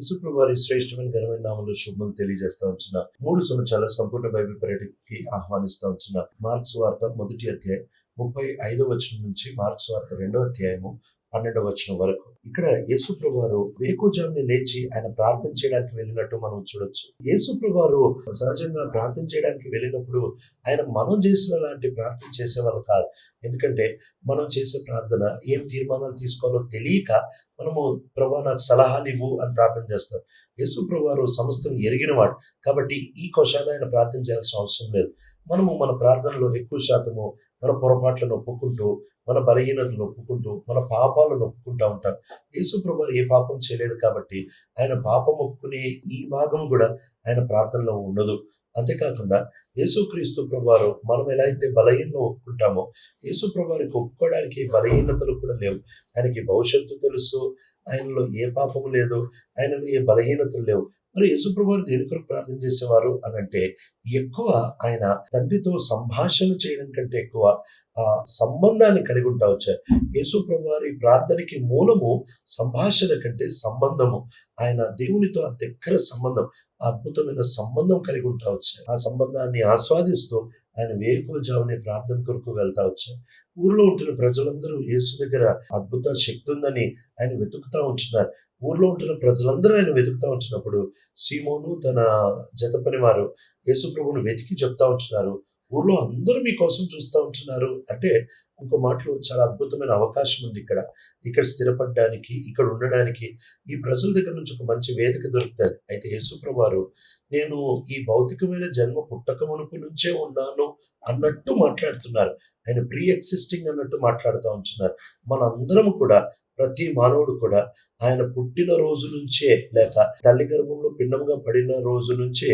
యేసుప్రభు వారి శ్రేష్టమైన ఘనమైన నామంలో శుభములు తెలియజేస్తా ఉంటున్న మూడు సంవత్సరాల సంపూర్ణ బైబిల్ పర్యటనకి ఆహ్వానిస్తా ఉంటున్న మార్క్స్ వార్త మొదటి అధ్యాయం ముప్పై ఐదో వచనం నుంచి మార్క్స్ వార్త రెండో అధ్యాయము పన్నెండవ వచనం వరకు. ఇక్కడ యేసుప్రభు వారు వేకుజాముని లేచి ఆయన ప్రార్థన చేయడానికి వెళ్ళినట్టు మనం చూడొచ్చు. యేసుప్రభు వారు సహజంగా ప్రార్థన చేయడానికి వెళ్ళినప్పుడు ఆయన మనం చేసిన లాంటి ప్రార్థన చేసేవారు కాదు. ఎందుకంటే మనం చేసే ప్రార్థన ఏం తీర్మానాలు తీసుకోవాలో తెలియక మనము ప్రభా నాకు సలహాలు ఇవ్వు అని ప్రార్థన చేస్తాం యేసుప్రభు వారు సమస్తం ఎరిగినవాడు. కాబట్టి ఈ క్వశ్చన్ ఆయన ప్రార్థన చేయాల్సిన అవసరం లేదు. మనము మన ప్రార్థనలో ఎక్కువ శాతము మన పొరపాట్లను ఒప్పుకుంటూ మన బలహీనతను ఒప్పుకుంటూ మన పాపాలను ఒప్పుకుంటూ ఉంటాం యేసు ఏ పాపం చేయలేదు కాబట్టి ఆయన పాపం ఒప్పుకునే ఈ భాగం కూడా ఆయన ప్రార్థనలో ఉండదు. అంతేకాకుండా యేసుక్రీస్తు ప్రభువారు మనం ఎలా అయితే బలహీనలో ఒప్పుకుంటామో యేసు ప్రభువారికి ఒప్పుకోవడానికి బలహీనతలు కూడా లేవు. ఆయనకి భవిష్యత్తు తెలుసు ఆయనలో ఏ పాపము లేదు ఆయనలో ఏ బలహీనతలు లేవు. మరి యేసుప్రభువారు దేని కొరకు ప్రార్థన చేసేవారు అని అంటే ఎక్కువ ఆయన తండ్రితో సంభాషణ చేయడం కంటే ఎక్కువ ఆ సంబంధాన్ని కలిగి ఉంటా వచ్చారు యేసుప్రభు వారి ప్రార్థనకి మూలము సంభాషణ కంటే సంబంధము. ఆయన దేవునితో ఆ దగ్గర సంబంధం? అద్భుతమైన సంబంధం కలిగి ఉంటా వచ్చారు ఆ సంబంధాన్ని ఆస్వాదిస్తూ ఆయన వేరుకోజామునే ప్రార్థన కొరకు వెళ్తా వచ్చారు ఊర్లో ఉంటున్న ప్రజలందరూ యేసు దగ్గర అద్భుత శక్తి ఉందని ఆయన వెతుకుతా ఉంటున్నారు. ఊర్లో ఉంటున్న ప్రజలందరూ ఆయన వెతుకుతా ఉంటున్నప్పుడు సీమోను తన జత పని వారు యేసుప్రభుని వెతికి చెప్తా ఉంటున్నారు. ఊర్లో అందరూ మీకోసం చూస్తూ ఉంటున్నారు. అంటే ఇంకో మాటలో చాలా అద్భుతమైన అవకాశం ఉంది ఇక్కడ. ఇక్కడ స్థిరపడడానికి ఇక్కడ ఉండడానికి ఈ ప్రజల దగ్గర నుంచి ఒక మంచి వేదిక దొరుకుతుంది. అయితే యేసుప్రభారు నేను ఈ భౌతికమైన జన్మ పుట్టకమునుపు నుంచే ఉన్నాను అన్నట్టు మాట్లాడుతున్నారు. ఆయన ప్రీ ఎక్సిస్టింగ్ అన్నట్టు మాట్లాడుతూ ఉంటున్నారు. మనందరం కూడా ప్రతి మానవుడు కూడా ఆయన పుట్టిన రోజు నుంచే లేక తల్లి గర్భంలో పిండంగా పడిన రోజు నుంచే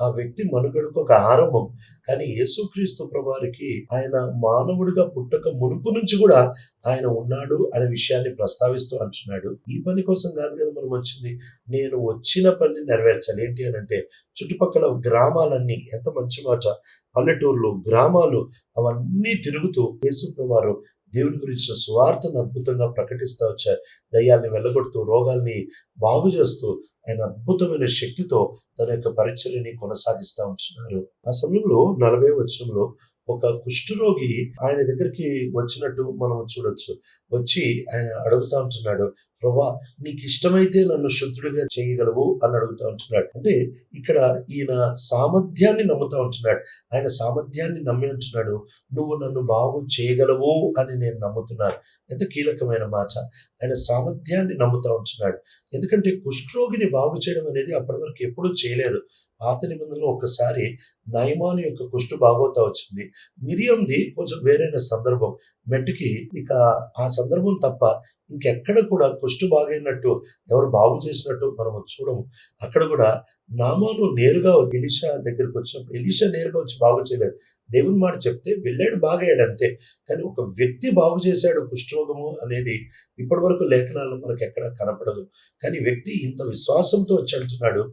ఆ వ్యక్తి మనుగడకు ఒక ఆరంభం. కానీ యేసుక్రీస్తు ప్రభారికి ఆయన మానవుడిగా పుట్టక మునుపు నుంచి కూడా ఆయన ఉన్నాడు అనే విషయాన్ని ప్రస్తావిస్తూ అంటున్నాడు. ఈ పని కోసం కాదు కదా మనం వచ్చింది? నేను వచ్చిన పని నెరవేర్చాలి. ఏంటి అని అంటే చుట్టుపక్కల గ్రామాలన్నీ ఎంత మంచి మాట. పల్లెటూర్లు గ్రామాలు అవన్నీ తిరుగుతూ యేసు దేవుని గురించిన సువార్తను అద్భుతంగా ప్రకటిస్తూ వచ్చారు. దయ్యాల్ని వెళ్ళగొడుతూ రోగాల్ని బాగు చేస్తూ ఆయన అద్భుతమైన శక్తితో తన యొక్క పరిచర్యని కొనసాగిస్తూ ఉంటున్నారు. ఆ సమయంలో నలభై వచనంలో ఒక కుష్ఠరోగి ఆయన దగ్గరికి వచ్చినట్టు మనం చూడొచ్చు. వచ్చి ఆయన అడుగుతా ఉంటున్నాడు ప్రభా నీకు ఇష్టమైతే నన్ను శుద్ధుడిగా చేయగలవు? అని అడుగుతా ఉంటున్నాడు. అంటే ఇక్కడ ఈయన సామర్థ్యాన్ని నమ్ముతా ఉంటున్నాడు. ఆయన సామర్థ్యాన్ని నమ్మి ఉంటున్నాడు. నువ్వు నన్ను బాగు చేయగలవు? అని నేను నమ్ముతున్నాను ఎంత కీలకమైన మాట. ఆయన సామర్థ్యాన్ని నమ్ముతా ఉంటున్నాడు. ఎందుకంటే కుష్ఠరోగిని బాగు చేయడం అనేది అప్పటి వరకు ఎప్పుడూ చేయలేదు. పాత నిబంధనలో ఒకసారి నయమాను యొక్క కుష్టు బాగోతా వచ్చింది. మిరియంది కొంచెం వేరైన సందర్భం. మెట్టుకి ఇక ఆ సందర్భం తప్ప ఇంకెక్కడ కూడా కుష్టు బాగైనట్టు ఎవరు బాగు చేసినట్టు మనం చూడము. అక్కడ కూడా నామాను నేరుగా ఎలిషా దగ్గరికి వచ్చినప్పుడు ఎలిషా నేరుగా వచ్చి బాగు చేయలేదు. దేవుని మాట చెప్తే వెళ్ళాడు బాగయ్యాడు అంతే. కానీ ఒక వ్యక్తి బాగు చేశాడు కుష్ఠరోగము అనేది ఇప్పటి వరకు లేఖనాల్లో మనకు ఎక్కడ కనపడదు. కానీ వ్యక్తి ఇంత విశ్వాసంతో వచ్చి అంటున్నాడు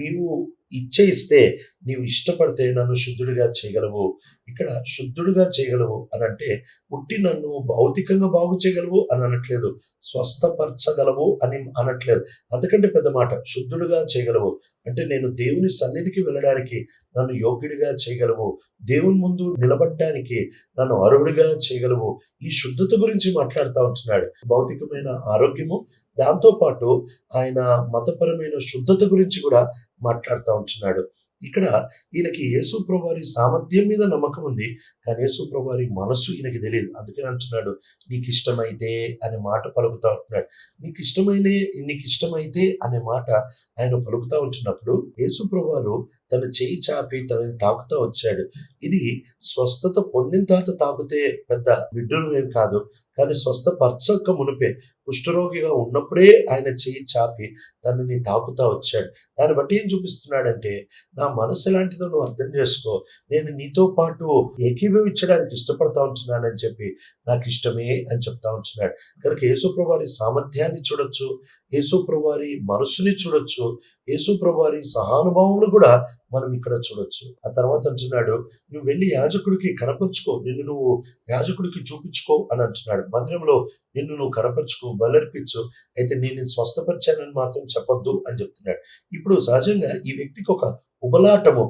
నీవు ఇచ్చే ఇస్తే నీవు ఇష్టపడితే నన్ను శుద్ధుడిగా చేయగలవు. ఇక్కడ శుద్ధుడిగా చేయగలవు అని అంటే పుట్టి నన్ను భౌతికంగా బాగు చేయగలవు అని అనట్లేదు. స్వస్థపరచగలవు అని అనట్లేదు. అంతకంటే పెద్ద మాట శుద్ధుడుగా చేయగలవు. అంటే నేను దేవుని సన్నిధికి వెళ్ళడానికి నన్ను యోగ్యుడిగా చేయగలవు. దేవుని ముందు నిలబడడానికి నన్ను అర్హుడిగా చేయగలవు. ఈ శుద్ధత గురించి మాట్లాడుతూ ఉంటున్నాడు. భౌతికమైన ఆరోగ్యము దాంతోపాటు ఆయన మతపరమైన శుద్ధత గురించి కూడా మాట్లాడుతూ ఉంటున్నాడు. ఇక్కడ ఈయనకి యేసుప్రభువారి సామర్థ్యం మీద నమ్మకం ఉంది. కానీ యేసుప్రభువారి మనసు ఈయనకి తెలియదు. అందుకని అంటున్నాడు నీకు ఇష్టమైతే అనే మాట పలుకుతా ఉంటున్నాడు. నీకు ఇష్టమైన నీకు ఇష్టమైతే అనే మాట ఆయన పలుకుతా ఉంటున్నప్పుడు యేసు తన చేయి చాపి తనని తాకుతా వచ్చాడు. ఇది స్వస్థత పొందిన తర్వాత తాకితే పెద్ద బిడ్డలు ఏం కాదు. కానీ స్వస్థపరచక మునిపే కుష్ఠరోగిగా ఉన్నప్పుడే ఆయన చేయి చాపి తనని తాకుతా వచ్చాడు. దాన్ని బట్టి ఏం చూపిస్తున్నాడంటే నా మనసు ఎలాంటిదో నువ్వు అర్థం చేసుకో. నేను నీతో పాటు ఏకీభవించడానికి ఇష్టపడతా ఉంటున్నానని చెప్పి నాకు ఇష్టమే అని చెప్తా ఉంటున్నాడు. కనుక యేసుప్రభారి సామర్థ్యాన్ని చూడొచ్చు యేసుప్రభారి మనసుని చూడొచ్చు యేసుప్రభారి సహానుభావం కూడా మనం ఇక్కడ చూడొచ్చు. ఆ తర్వాత అంటున్నాడు నువ్వు వెళ్ళి యాజకుడికి కనపరుచుకో. నిన్ను నువ్వు యాజకుడికి చూపించుకో అని అంటున్నాడు. మందిరంలో నిన్ను నువ్వు కనపరుచుకో బలర్పించు. అయితే నేను స్వస్థపరిచానని మాత్రం చెప్పొద్దు అని చెప్తున్నాడు. ఇప్పుడు సహజంగా ఈ వ్యక్తికి ఒక ఉబలాటము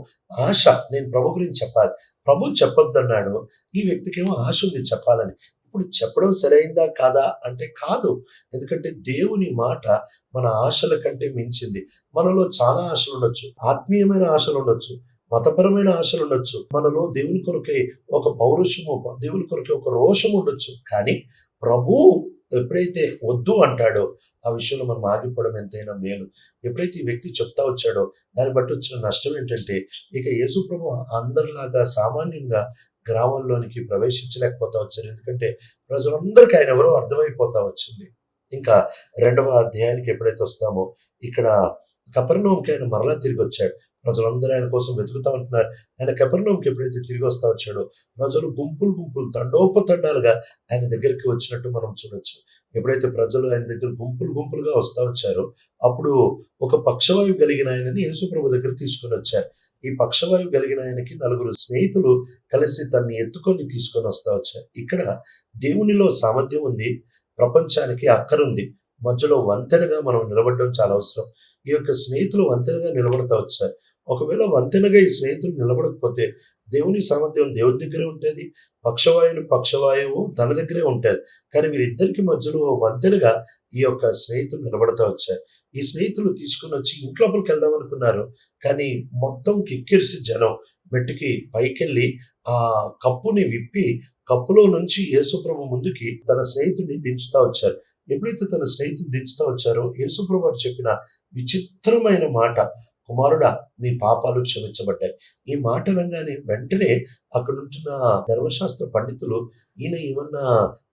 ఆశ నేను ప్రభు గురించి చెప్పాలి. ప్రభు చెప్పొద్దన్నాడు. ఈ వ్యక్తికి ఏమో ఆశ ఉంది చెప్పాలని. ఇప్పుడు చెప్పడం సరైందా కాదా అంటే కాదు. ఎందుకంటే దేవుని మాట మన ఆశల కంటే మించింది. మనలో చాలా ఆశలు ఉండొచ్చు. ఆత్మీయమైన ఆశలు ఉండొచ్చు. మతపరమైన ఆశలు ఉండొచ్చు. మనలో దేవుని కొరకే ఒక పౌరుషము దేవుని కొరకే ఒక రోషం ఉండొచ్చు. కానీ ప్రభు ఎప్పుడైతే వద్దు అంటాడో ఆ విషయంలో మనం ఆగిపోవడం ఎంతైనా మేలు. ఎప్పుడైతే ఈ వ్యక్తి చెప్తా వచ్చాడో దాన్ని బట్టి వచ్చిన నష్టం ఏంటంటే ఇక యేసు ప్రభు అందరిలాగా సామాన్యంగా గ్రామంలోనికి ప్రవేశించలేకపోతా వచ్చారు. ఎందుకంటే ప్రజలందరికీ ఆయన ఎవరో అర్థమైపోతా వచ్చింది. ఇంకా రెండవ అధ్యాయానికి ఎప్పుడైతే వస్తామో ఇక్కడ కపర్ణంకి ఆయన మరలా తిరిగి వచ్చాడు. ప్రజలందరూ ఆయన కోసం వెతుకుతా ఉంటున్నారు. ఆయన కెపర్లోకి ఎప్పుడైతే తిరిగి వస్తా వచ్చాడో ప్రజలు గుంపులు గుంపులు తండోపతండాలుగా ఆయన దగ్గరికి వచ్చినట్టు మనం చూడొచ్చు. ఎప్పుడైతే ప్రజలు ఆయన దగ్గర గుంపులు గుంపులుగా వస్తా వచ్చారో అప్పుడు ఒక పక్షవాయువు కలిగిన ఆయనని యేసుప్రభు దగ్గర తీసుకొని వచ్చారు. ఈ పక్షవాయువు కలిగిన ఆయనకి నలుగురు స్నేహితులు కలిసి తన్ని ఎత్తుకొని తీసుకొని వస్తా వచ్చారు. ఇక్కడ దేవునిలో సామర్థ్యం ఉంది ప్రపంచానికి అక్కరుంది. మధ్యలో వంతెనగా మనం నిలబడడం చాలా అవసరం. ఈ యొక్క స్నేహితులు వంతెనగా నిలబడతా వచ్చారు. ఒకవేళ వంతెనగా ఈ స్నేహితులు నిలబడకపోతే దేవుని సామర్థ్యం దేవుని దగ్గరే ఉంటుంది. పక్షవాయువులు పక్షవాయువు తన దగ్గరే ఉంటుంది కానీ వీరిద్దరికి మధ్యలో వంతెనగా ఈ యొక్క స్నేహితులు నిలబడతా వచ్చారు. ఈ స్నేహితులు తీసుకుని వచ్చి ఇంట్లోపలికి వెళ్దాం అనుకున్నారు. కానీ మొత్తం కిక్కిరిసి జనం మెట్టుకి పైకెళ్ళి ఆ కప్పుని విప్పి కప్పులో నుంచి యేసుప్రభు ముందుకి తన స్నేహితుడిని దించుతా వచ్చారు. ఎప్పుడైతే తన స్నేహితుడు దించుతా వచ్చారో యేసుప్రభు వారు చెప్పిన విచిత్రమైన మాట కుమారుడా నీ పాపాలు క్షమించబడ్డాయి. ఈ మాట అనగానే వెంటనే అక్కడ ఉంటున్న ధర్మశాస్త్ర పండితులు ఈయన ఏమన్నా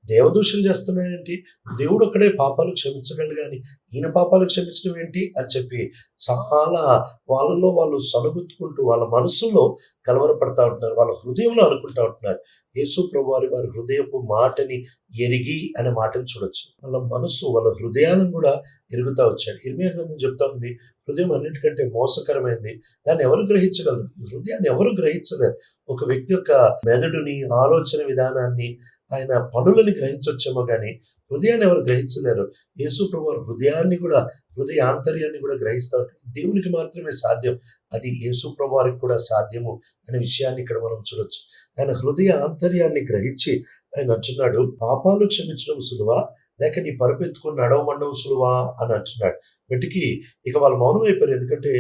దేవదూషణ చేస్తున్నాడేంటి దేవుడు ఒక్కడే పాపాలు క్షమించగలడు కానీ ఈయన పాపాలు క్షమించడం ఏంటి? అని చెప్పి చాలా వాళ్ళలో వాళ్ళు సనుగుతుకుంటూ వాళ్ళ మనసులో కలవరపడతా ఉంటున్నారు. వాళ్ళ హృదయంలో అనుకుంటా ఉంటున్నారు. యేసు ప్రభు వారి వారి హృదయపు మాటని ఎరిగి అనే మాటను చూడొచ్చు. వాళ్ళ మనసు వాళ్ళ హృదయాలను కూడా ఎరుగుతా వచ్చాడు. ఇర్మియా గ్రంథం చెప్తా ఉంది హృదయం అన్నిటికంటే మోసకరమైంది దాన్ని ఎవరు గ్రహించగలరు? హృదయాన్ని ఎవరు గ్రహించలేరు? ఒక వ్యక్తి యొక్క మెదడుని ఆలోచన విధానాన్ని ఆయన పనులని గ్రహించవచ్చేమో కానీ హృదయాన్ని ఎవరు గ్రహించలేరు. యేసు ప్రభు హృదయాన్ని కూడా హృదయ ఆంతర్యాన్ని కూడా గ్రహిస్తారు దేవునికి మాత్రమే సాధ్యం. అది యేసు ప్రభువారికి కూడా సాధ్యము అనే విషయాన్ని ఇక్కడ మనం చూడొచ్చు. ఆయన హృదయ ఆంతర్యాన్ని గ్రహించి ఆయన అంటున్నాడు పాపాలు క్షమించడం సులువా? లేక నీ పరుపెత్తుకుని నడవమండవు సులువా అని అంటున్నాడు. వీటికి ఇక వాళ్ళు మౌనం అయిపోయారు. ఎందుకంటే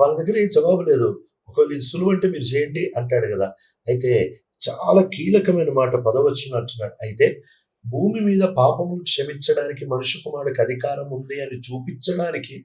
వాళ్ళ దగ్గర ఏ జవాబు లేదు. ఒకవేళ ఇది సులువు అంటే మీరు చేయండి అంటాడు కదా. అయితే చాలా కీలకమైన మాట పదవచ్చును అంటున్నాడు. అయితే భూమి మీద పాపములు క్షమించడానికి మనుషు కుమారుడికి అధికారం ఉంది అని చూపించడానికి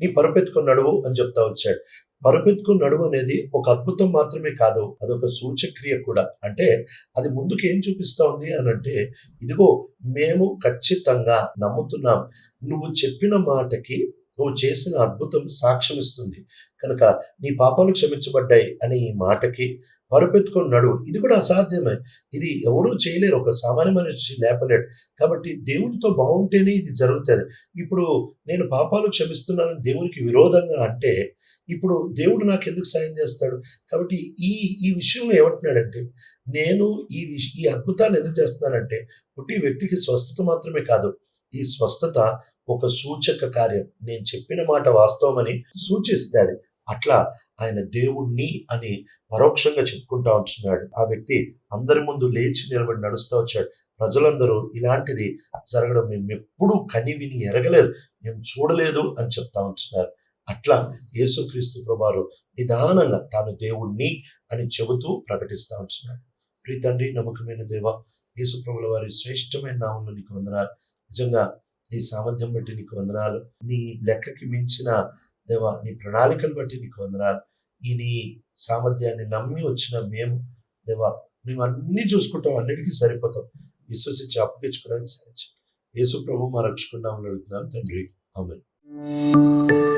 నీ పరుపెత్తుకుని నడువు అని చెప్తా వచ్చాడు. పరుపెత్తుకుని నడువు అనేది ఒక అద్భుతం మాత్రమే కాదు. అదొక సూచక్రియ కూడా. అంటే అది ముందుకు ఏం చూపిస్తా ఉంది అని అంటే ఇదిగో మేము ఖచ్చితంగా నమ్ముతున్నాం. నువ్వు చెప్పిన మాటకి నువ్వు చేసిన అద్భుతం సాక్ష్యం ఇస్తుంది కనుక నీ పాపాలు క్షమించబడ్డాయి అనే ఈ మాటకి పరుపెత్తుకొని నడువు ఇది కూడా అసాధ్యమే. ఇది ఎవరూ చేయలేరు. ఒక సామాన్య మనిషి లేపలేడు. కాబట్టి దేవునితో బాగుంటేనే ఇది జరుగుతుంది. ఇప్పుడు నేను పాపాలు క్షమిస్తున్నానని దేవునికి విరోధంగా అంటే ఇప్పుడు దేవుడు నాకు ఎందుకు సాయం చేస్తాడు? కాబట్టి ఈ ఈ విషయంలో ఏమంటున్నాడంటే నేను ఈ విష ఈ అద్భుతాన్ని ఎందుకు చేస్తున్నానంటే పుట్టి వ్యక్తికి స్వస్థత మాత్రమే కాదు. ఈ స్వస్థత ఒక సూచక కార్యం. నేను చెప్పిన మాట వాస్తవమని సూచిస్తాడు. అట్లా ఆయన దేవుణ్ణి అని పరోక్షంగా చెప్పుకుంటా ఉంటున్నాడు. ఆ వ్యక్తి అందరి ముందు లేచి నిలబడి నడుస్తూ వచ్చాడు. ప్రజలందరూ ఇలాంటిది జరగడం మేము ఎప్పుడూ కని విని ఎరగలేదు. మేము చూడలేదు అని చెప్తా ఉంటున్నారు. అట్లా యేసుక్రీస్తు ప్రభారు నిదానంగా తాను దేవుణ్ణి అని చెబుతూ ప్రకటిస్తూ ఉంటున్నాడు. ప్రీ తండ్రి నమ్మకమైన దేవ యేసుప్రభుల వారి శ్రేష్టమైన నామంలో నీకు వందనాలు. నిజంగా నీ సామర్థ్యం బట్టి నీకు వందనాలు. నీ లెక్కకి మించిన దేవా నీ ప్రణాళికలు బట్టి నీకు వందనాలు. ఈ నీ సామర్థ్యాన్ని నమ్మి వచ్చిన మేము దేవా మేము అన్ని చూసుకుంటాం అన్నిటికీ సరిపోతాం. విశ్వసించి అప్పగించుకోవడానికి సహాయించు యేసు ప్రభు మా రక్షకున్నామని అడుగుతున్నాం. తండ్రి ఆమె